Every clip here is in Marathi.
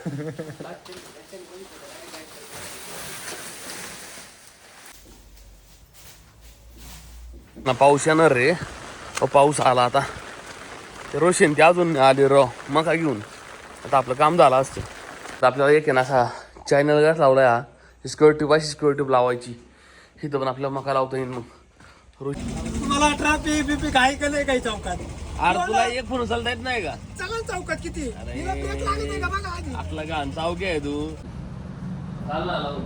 ना पाऊस येणार रे. अहो, पाऊस आला आता. ते रोशन ते अजून आले र मका घेऊन. आता आपलं काम झालं असतं. तर आपल्याला एक आहे ना असा चॅनल गॅस लावला हा. सिक्युरिटी पाहिजे सिक्युरिटी लावायची. इथं पण आपल्याला मका लावता येईल मग. रोशन. तुम्हाला ट्रॅफिक बिपिक आहे का नाही काही चौकात? अरे तुला एक फोन उचलता येत नाही का? चला चौकात किती? अरे. हिला ब्रेक लागत नाही का बघा आधी? आपला गाण चावके आहे तू. चाल ना लावून.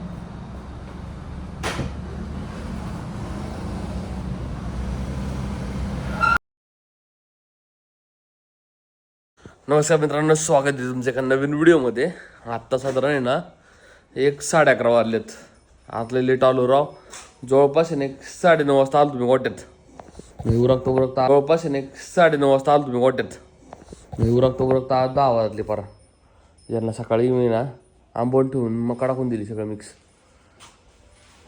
नमस्कार मित्रांनो स्वागत आहे तुमच्या एका नवीन व्हिडिओमध्ये. आत्ता साधारण आहे ना एक साडे अकरा वाजलेत. आतले लेट आलो राव. जवळपास आहे ना एक साडे नऊ वाजता आलो तुम्ही गोट्यात. मी उरकता उरकता. जवळपास आहे ना एक साडे नऊ वाजता आलो तुम्ही गोट्यात. मी उरकतो उरकता. दहा वाजले परा. यांना सकाळी मी ना आंबवून ठेवून मका टाकून दिली सगळं मिक्स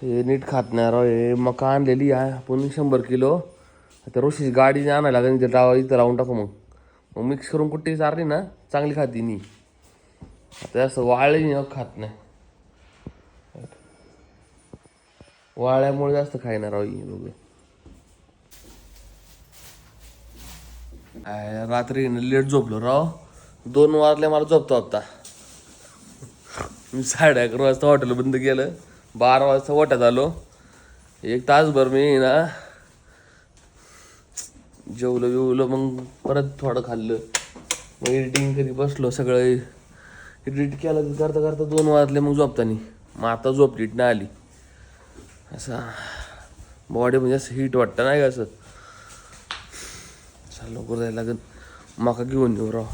हे नीट खात नाही राव हे मका आणलेली आहे. पण शंभर किलो. आता रोशीची गाडी आणायला लागेल इथं लावा इथं लावून टाकू मग. मग मिक्स करून कुठे चारली ना चांगली खाती नी. आता जास्त वाळली नाही खात नाही. वाळ्यामुळे जास्त खायणार राव ही दोघे. रात्री लेट झोपलो राव. दोन वाजले मला झोपतो आता. मी साडे अकरा वाजता हॉटेल बंद केलं. बारा वाजता वाट्यात आलो. एक तासभर मी ना जेवलं बिवलं मग परत थोडं खाल्लं. मग एडिटिंग कधी बसलो सगळं. एडिट केलं की करता करता दोन वाजले मग झोपतानी. मग आता झोपलीट नाही आली. असा बॉडी म्हणजे असं हीट वाटतं नाही का असं? चला लवकर जायला लागेल माका घेऊन येऊ राव.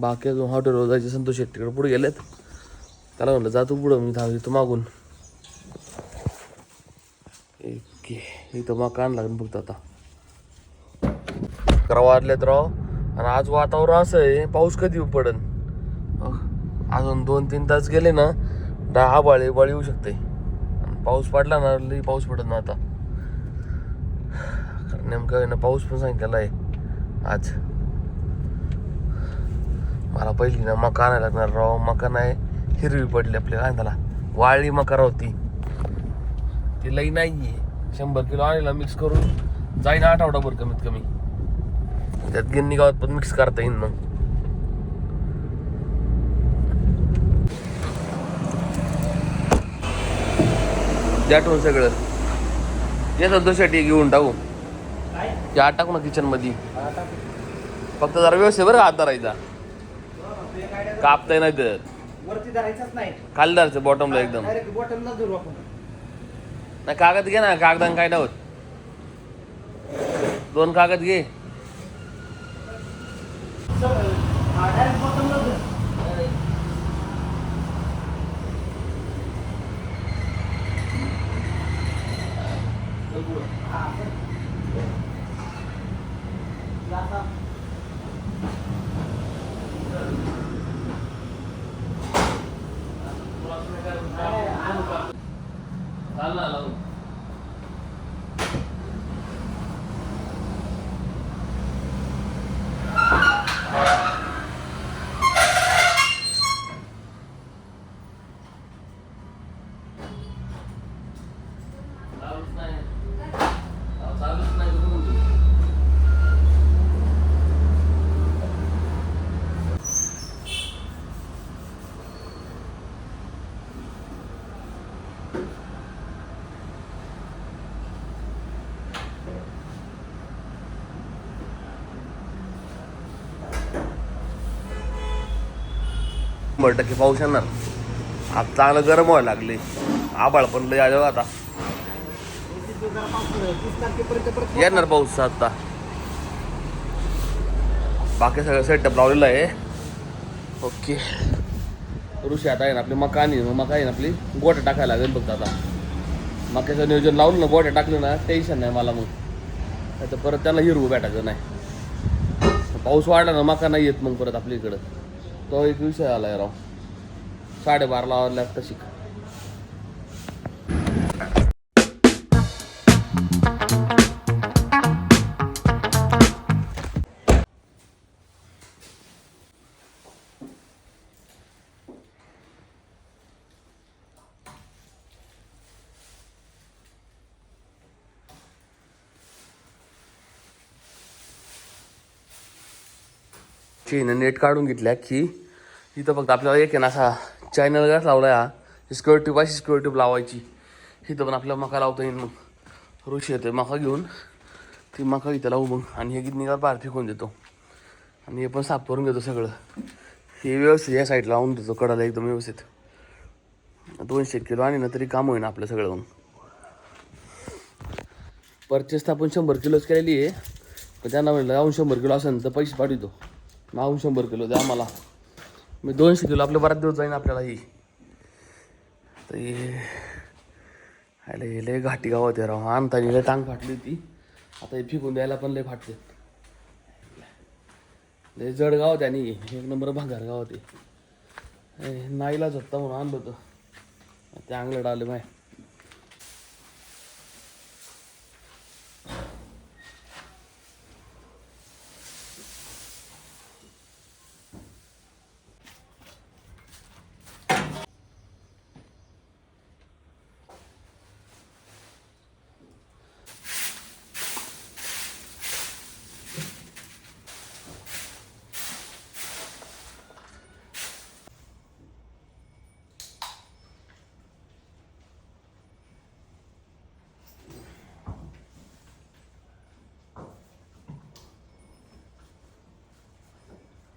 बाकी अजून हॉटेलवर जायचे संतोष शेट्टीकडे पुढे गेलेत. त्याला म्हणलं जातो पुढं मी धाव येतो मागून. एक इथं मग आण लागेल फक्त आता. अकरा वाजलेत राव. आणि आज वातावरण असं आहे पाऊस कधी पडन? अजून दोन तीन तास गेले ना दहा बाळे बाळी येऊ शकते. आणि पाऊस पडला ना लई पाऊस पडत ना आता. कारण नेमकं ना पाऊस पण सांगितलेला आहे. आज. मला पहिली ना मका नाही लागणार राव. मका नाही हिरवी पडली आपल्याला काय त्याला वाळली मका राव ती. ती लई नाही आहे शंभर किलो आणला मिक्स करून जाईन आठवडाभर कमीत कमी. त्यात गिन्नी गावात पण मिक्स करता येईल मग. द्याटून सगळं. ये दोसाठी घेऊन टाकू. आत टाकू ना किचनमध्ये फक्त जरा व्यवस्थित बरं का हात धरायचा. कापताय नाही तर वरती धरायचंच नाही. खाली धरायचं बॉटमला एकदम. डायरेक्ट बॉटमला धरू आपण. नाही कागद घे ना कागदान काय नव्हत दोन कागद घे. Lá, lá, lá. शंभर टक्के पाऊस येणार. आता चांगलं गरम व्हायला लागले आबाळ पण लय आलो आता. येणार पाऊस आता. बाकी सगळं सेटअप लावलेलं आहे. ओके. ऋषी आता आहे ना आपली मका आणि मका आहे ना आपली गोट्या टाकायला लागेल फक्त आता. मक्याचं नियोजन लावलं ना गोट्या टाकलं ना टेन्शन नाही मला मग. नाही तर परत त्याला हिरवू भेटायचं नाही. पाऊस वाढला ना मका नाही येत मग परत आपल्या इकडं. तो एक विषय आला आहे राव. साडेबाराला लॅपटॉप शिका अशी ना नेट काढून घेतल्या की इथं फक्त आपल्याला एक आहे ना असा चॅनल गाच लावला हा. अशी स्क्युअर ट्यूब लावायची. इथं पण आपल्याला मका लावता येईल मग. ऋषी येतोय मका घेऊन. ती मका इथं लावू मग. आणि हे गीत निघाल? पार फेकून देतो. आणि हे पण साफ करून घेतो सगळं. हे व्यवस्थित या साईडला लावून देतो. कडाला एकदम व्यवस्थित. दोनशे किलो आणि ना तरी काम होईना आपलं सगळं परचेस तर आपण शंभर किलोच केलेली आहे. पण त्यांना म्हणलं जाऊन शंभर किलो असेल तर पैसे पाठवतो. मागून शंभर किलो द्या आम्हाला. मी दोनशे किलो आपले बराच दिवस जाईन आपल्याला ही. तर हे लय घाटी गाव होते राव. आणतानी लय टांग फाटली होती. आता हे फिकून द्यायला पण लय फाटते. लय जड गाव होते आणि एक नंबर भांगार गाव होते. ए, नाईलाच होता म्हणून आणलं होतं. ते अंगलड आले माय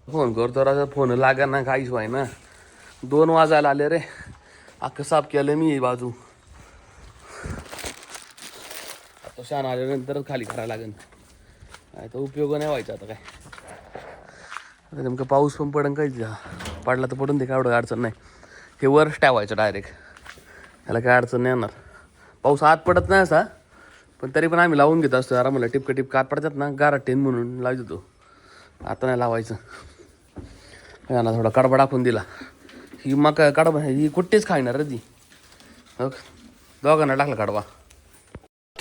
फोन करतो राजा फोन लागा ना काहीच व्हाय ना दोन वाजायला आले रे. अख्खं साफ केलं मी बाजू. आता शान आल्यानंतरच खाली करायला लागेल. नाही तर उपयोग नाही व्हायचा आता काय. नेमकं पाऊस पण पडन काहीच पडला तर पडून दे काय एवढं अडचण नाही. हे वर ठेवायचं डायरेक्ट ह्याला काय अडचण नाही येणार. पाऊस आत पडत नाही असा पण तरी पण आम्ही लावून घेत असतो. आरामाला मला टिपकं आत पडतात ना गारा टेन म्हणून लावतो. आता नाही लावायचं. यांना थोडा कडबा टाकून दिला. ही मका कडबा ही कुठेच खाणार रे ती? दोघांना टाकला कडबा.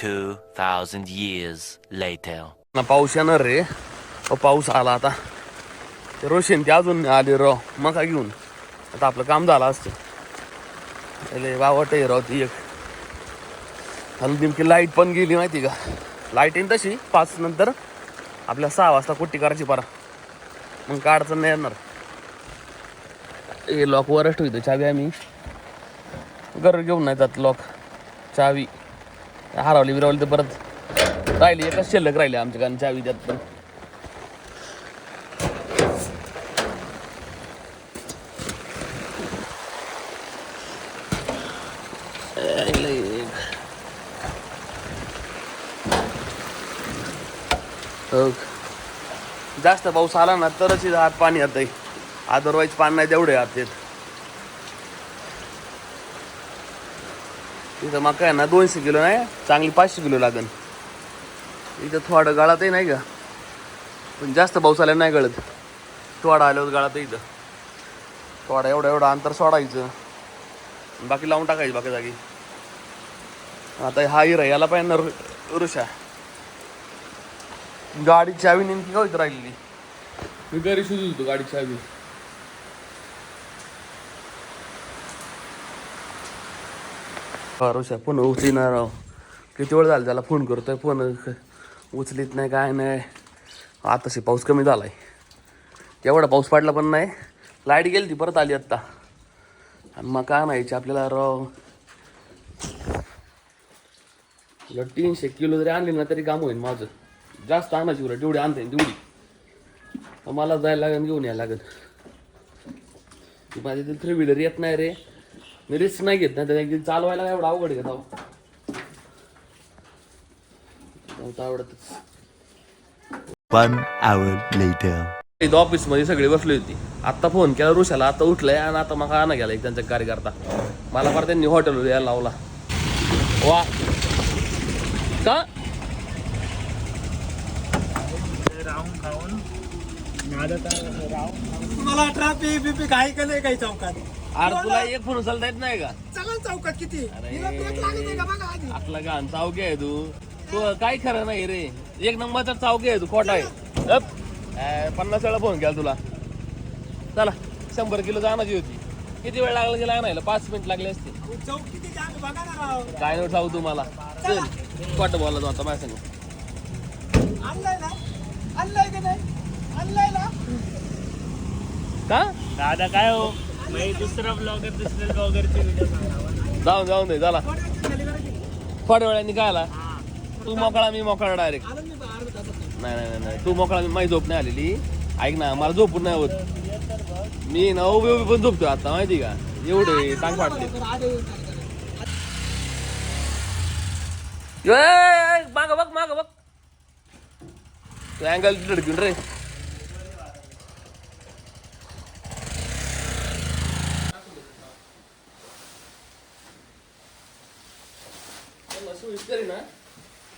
2,000 years later. ना पाऊस येणार रे. पाऊस आला आता. ते रोशन ते अजून आले राव मका घेऊन. आता आपलं काम झालं असतं. अरे वावट आहे राव ती एक. आणि नेमकी लाइट पण गेली माहिती का? लाइट येईन तशी पाच नंतर. आपल्या सहा वाजता कुट्टी करायची परा. मग काय अडचण नाही येणार. हे लॉक वरच ठेवतो चावी आम्ही. घर घेऊन नाही जात लॉक चावी. हरवली बिरावली तर परत राहिली एकच शिल्लक राहिली आमच्या कारण चावी त्यात पण. जास्त पाऊस आला ना तरच इथं हात पाणी आता आहे अदरवाईज पान नाही तेवढे हात येत इथं मका आहे ना दोनशे किलो नाही चांगली पाचशे किलो लागेल इथं थोडं गाळातही नाही का? पण जास्त पाऊस आल्या नाही गळत. थोडा आल्यावर गाळात इथं. थोडा एवढं एवढं अंतर सोडायचं. बाकी लावून टाकायची बाकी जागी. आता हा हिरा याला पाहिजे ना ऋषा. गाडी चावी नेमकी का होत राहिलेली? मी घरी शोधू होतो गाडी चावी. ऋषा फोन उचलिणार राव किती वेळ झाला त्याला फोन करतोय? फोन उचलीत नाही काय नाही. आताशी पाऊस कमी झालाय. एवढा पाऊस पडला पण नाही. लाइट गेली ती परत आली आत्ता. आणि मग काय नाही आपल्याला राव? जर तीनशे किलो जरी आणली ना तरी काम होईल माझं. जास्त आणायची उलट जेवढी आणता येईल तेवढी. तर मला जायला लागेल घेऊन यायला लागेल. माझी थ्री व्हीलर येत नाही रे. मी रिस्क नाही घेत ना त्या चालवायला एवढं अवघड घेत आहो नव्हतं आवडतच. इथं ऑफिसमध्ये सगळी बसली होती. आत्ता फोन केला ऋषाला आता उठलाय आणि आता मग आणा गेला एक त्यांचा कार्यकर्ता. मला फार त्यांनी हॉटेलवर यायला लावला. वा. का? तुम्हाला ट्रॅफिक बिपी काही का नाही काही चौकात? अरे तुला एक फोन उचलता येत नाही का? चला चौकात किती? अरे. हिला ब्रेक लागत नाही का बघा आधी? आपला घाण चावके आहे तू. तू काय खरं नाही रे. एक नंबरचा चावके आहे तू खोटा आहे. अप. अं, पन्नास वेळा फोन केला तुला. चला शंभर किलो जाण्याची होती. किती वेळ लागला गेला आणायला पाच मिनिट लागले असते. चौक किती जाग बघा ना राव. काय नाही सांगू तुम्हाला. चल. खोटं बोला तू आता माझ्या सांग आणलाय ना? आणलाय का नाही? आणलाय ना? का? दादा काय हो? दुसरा ब्लॉगर दुसऱ्या ब्लॉगरची व्हिडिओ सांगा जाऊन जाऊन दे झाला थोड्या वेळाने काय आला तू मोकळा मी मोकळा डायरेक्ट. नाही नाही नाही, तू मोकळा मी माझी झोप नाही आलेली. ऐक ना मला झोपून नाही होत. मी ना उभी उभी पण झोपतो आता माहिती का? एवढे चांग वाटते माग बघ माग बघ. तू अँगल धडकीन रे.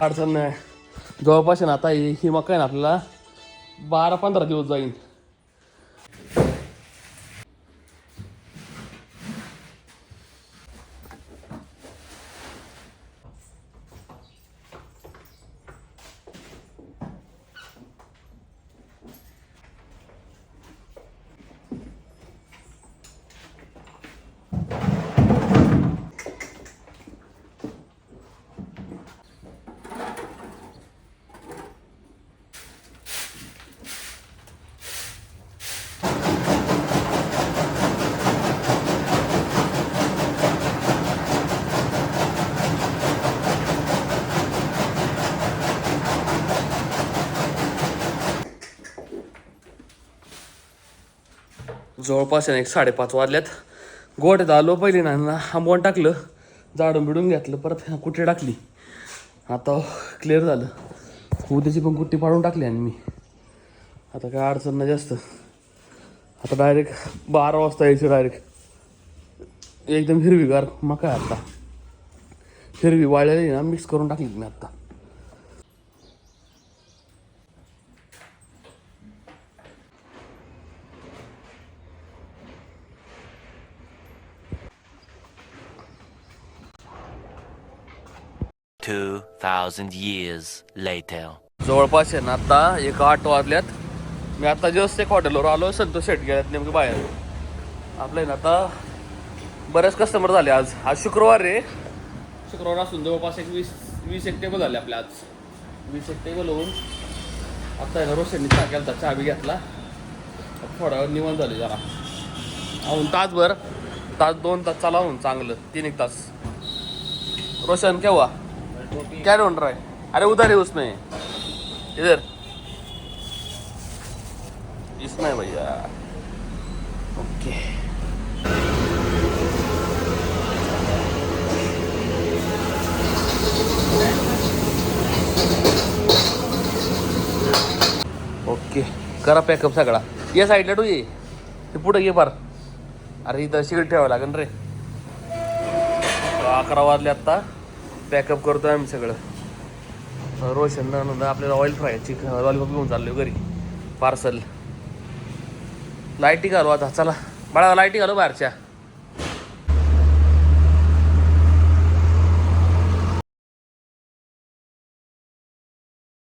अडचण नाही. जवळपास आहे ना आता ही ही मका आहे ना आपल्याला बारा पंधरा दिवस जाईल जवळपास एक साडेपाच वाजल्यात. गोट झालो पहिले ना आंबवण टाकलं जाडून बिडून घेतलं परत कुठे टाकली? आता क्लिअर झालं. उद्याची पण कुट्टी पाडून टाकली आणि मी. आता काय अडचण नाही जास्त. आता डायरेक्ट बारा वाजता यायचं डायरेक्ट एकदम हिरवीगार मका आता. हिरवी वाळलेली ना मिक्स करून टाकली मी आत्ता 2000 years later. जवळपास आहे ना आता एक आठ वाजल्यात. मी आता जस्ट एक हॉटेलवर आलो संतोष सेट गेल्यात नेमकं बाहेर. आपलं ना आता बरेच कस्टमर झाले आज. आज शुक्रवार रे शुक्रवार असून जवळपास एक वीस वीस एक टेबल झाले आपले आज. वीस एक टेबल होऊन आता आहे रोशनी चहा केला चहा बी घेतला. थोडा वेळ निवड झाली जरा. अहून तासभर तास दोन तास चालावून चांगलं. तीन एक तास. रोशन केव्हा? क्या ढूंढ रहा है? अरे उधर है उसमें। इधर। इसमें भैया। ओके। ओके। करा पॅकअप सगळा। या साईडला तू ये। ते पुढे ये फार। अरे इथं शिगट ठेवावं लागेल रे. अकरा वाजले आत्ता पॅकअप करतो आम्ही सगळं. रोशन नंतर आपल्याला ऑइल फ्राय चिकन लॉलीपॉप घेऊन चाललो घरी. पार्सल लाईटी घालू आता चला. बाळा लाईटी घालू बाहेरच्या.